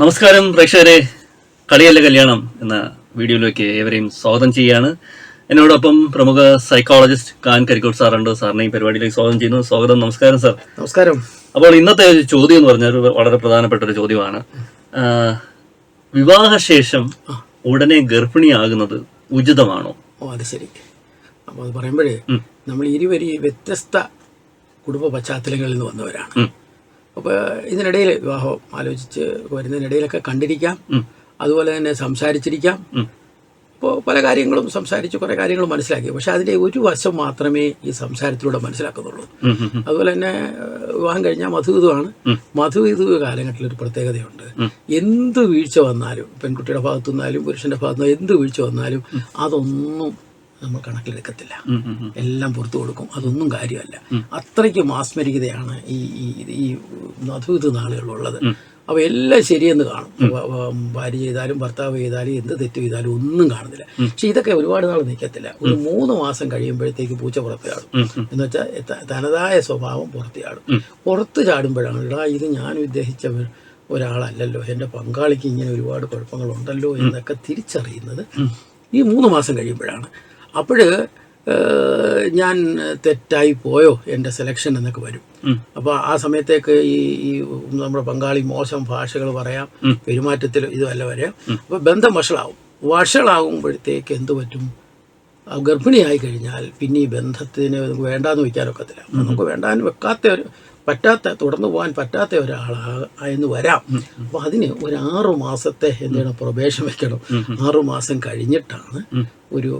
നമസ്കാരം പ്രേക്ഷകരെ. കളിയല്ല കല്യാണം എന്ന വീഡിയോയിലേക്ക് ഏവരെയും സ്വാഗതം ചെയ്യാണ് എന്നോടൊപ്പം പ്രമുഖ സൈക്കോളജിസ്റ്റ് കാൻ കരിക്കോട് സാറുണ്ട്. സാറിനെ ഈ പരിപാടിയിലേക്ക് സ്വാഗതം ചെയ്യുന്നു. സ്വാഗതം നമസ്കാരം സാർ. നമസ്കാരം. അപ്പോൾ ഇന്നത്തെ ഒരു ചോദ്യം എന്ന് പറഞ്ഞാൽ വളരെ പ്രധാനപ്പെട്ട ഒരു ചോദ്യമാണ് വിവാഹശേഷം ഉടനെ ഗർഭിണിയാകുന്നത് ഉചിതമാണോ? ഓ അത് ശരി. അപ്പോൾ അത് പറയുമ്പോഴേ നമ്മൾ ഇരുവരി വ്യത്യസ്ത കുടുംബ പശ്ചാത്തലങ്ങളിൽ നിന്ന് വന്നവരാണ്. അപ്പോൾ ഇതിനിടയിൽ വിവാഹം ആലോചിച്ച് വരുന്നതിനിടയിലൊക്കെ കണ്ടിരിക്കാം. അതുപോലെ തന്നെ സംസാരിച്ചിരിക്കാം. ഇപ്പോൾ അപ്പോൾ പല കാര്യങ്ങളും സംസാരിച്ച് കുറേ കാര്യങ്ങൾ മനസ്സിലാക്കി. പക്ഷെ അതിന്റെ ഒരു വശം മാത്രമേ ഈ സംസാരത്തിലൂടെ മനസ്സിലാക്കുന്നുള്ളൂ. അതുപോലെ തന്നെ വിവാഹം കഴിഞ്ഞാൽ മധുവിധമാണ് മധുവിധു കാലഘട്ടത്തിൽ ഒരു പ്രത്യേകതയുണ്ട്. എന്ത് വീഴ്ച വന്നാലും പെൺകുട്ടിയുടെ ഭാഗത്തു നിന്നാലും പുരുഷന്റെ ഭാഗത്തു നിന്നും എന്ത് വീഴ്ച വന്നാലും അതൊന്നും നമ്മൾ കണക്കിലെടുക്കത്തില്ല. എല്ലാം പുറത്തു കൊടുക്കും. അതൊന്നും കാര്യമല്ല. അത്രയ്ക്ക് മാസ്മരികതയാണ് ഈ ഈ മധുവിധു നാളുകളുള്ളത് അപ്പോൾ എല്ലാം ശരിയെന്ന് കാണും. ഭാര്യ ചെയ്താലും ഭർത്താവ് ചെയ്താലും എന്ത് തെറ്റ് ചെയ്താലും ഒന്നും കാണുന്നില്ല. പക്ഷെ ഇതൊക്കെ ഒരുപാട് നാൾ നിൽക്കത്തില്ല. ഒരു മൂന്ന് മാസം കഴിയുമ്പോഴത്തേക്ക് പൂച്ച പുറത്ത് ചാടും. എന്ന് വെച്ചാൽ തനതായ സ്വഭാവം പുറത്ത് ചാടും പുറത്ത് ചാടുമ്പോഴാണ് ഇടാ ഇത് ഞാൻ ഉദ്ദേശിച്ച ഒരു- ഒരാളല്ലല്ലോ. എന്റെ പങ്കാളിക്ക് ഇങ്ങനെ ഒരുപാട് കുഴപ്പങ്ങളുണ്ടല്ലോ എന്നൊക്കെ തിരിച്ചറിയുന്നത് ഈ മൂന്ന് മാസം കഴിയുമ്പോഴാണ്. അപ്പോൾ ഞാൻ തെറ്റായി പോയോ എന്റെ സെലക്ഷൻ എന്നൊക്കെ വരും. അപ്പോൾ ആ സമയത്തേക്ക് ഈ ഈ നമ്മുടെ ബംഗാളി മോശം ഭാഷകൾ പറയാം പെരുമാറ്റത്തിൽ ഇതുമല്ല വരാം. അപ്പോൾ ബന്ധം വഷളാവും. വഷളാകുമ്പോഴത്തേക്ക് എന്ത് പറ്റും? ഗർഭിണിയായി കഴിഞ്ഞാൽ പിന്നെ ഈ ബന്ധത്തിന് നമുക്ക് വേണ്ടാന്ന് വയ്ക്കാനൊക്കത്തില്ല നമുക്ക് വേണ്ടാന്ന് വെക്കാത്ത ഒരു പറ്റാത്ത തുടർന്നു പോകാൻ പറ്റാത്ത ഒരാളായെന്ന് വരാം. അപ്പോൾ അതിന് ഒരു ആറു മാസത്തെ എന്താണ് പ്രൊബേഷൻ വെക്കണം. ആറു മാസം കഴിഞ്ഞിട്ടാണ് ഒരു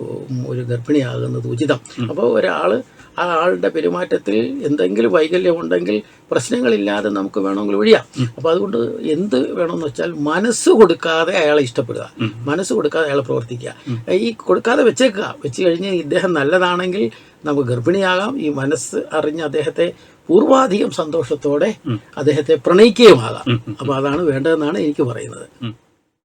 ഒരു ഗർഭിണിയാകുന്നത് ഉചിതം. അപ്പോൾ ഒരാൾ ആ ആളുടെ പെരുമാറ്റത്തിൽ എന്തെങ്കിലും വൈകല്യം ഉണ്ടെങ്കിൽ പ്രശ്നങ്ങളില്ലാതെ നമുക്ക് വേണമെങ്കിൽ ഒഴിയാം. അപ്പോൾ അതുകൊണ്ട് എന്ത് വേണമെന്ന് വെച്ചാൽ മനസ്സ് കൊടുക്കാതെ അയാളെ ഇഷ്ടപ്പെടുക. മനസ്സ് കൊടുക്കാതെ അയാളെ പ്രവർത്തിക്കുക. ഈ കൊടുക്കാതെ വെച്ചേക്കുക. വെച്ച് കഴിഞ്ഞ് ഇദ്ദേഹം നല്ലതാണെങ്കിൽ നമുക്ക് ഗർഭിണിയാകാം. ഈ മനസ്സ് അറിഞ്ഞ് അദ്ദേഹത്തെ പൂർവാധികം സന്തോഷത്തോടെ അദ്ദേഹത്തെ പ്രണയിക്കുകയുമാകാം അപ്പോൾ അതാണ് വേണ്ടതെന്നാണ് എനിക്ക് പറയുന്നത്.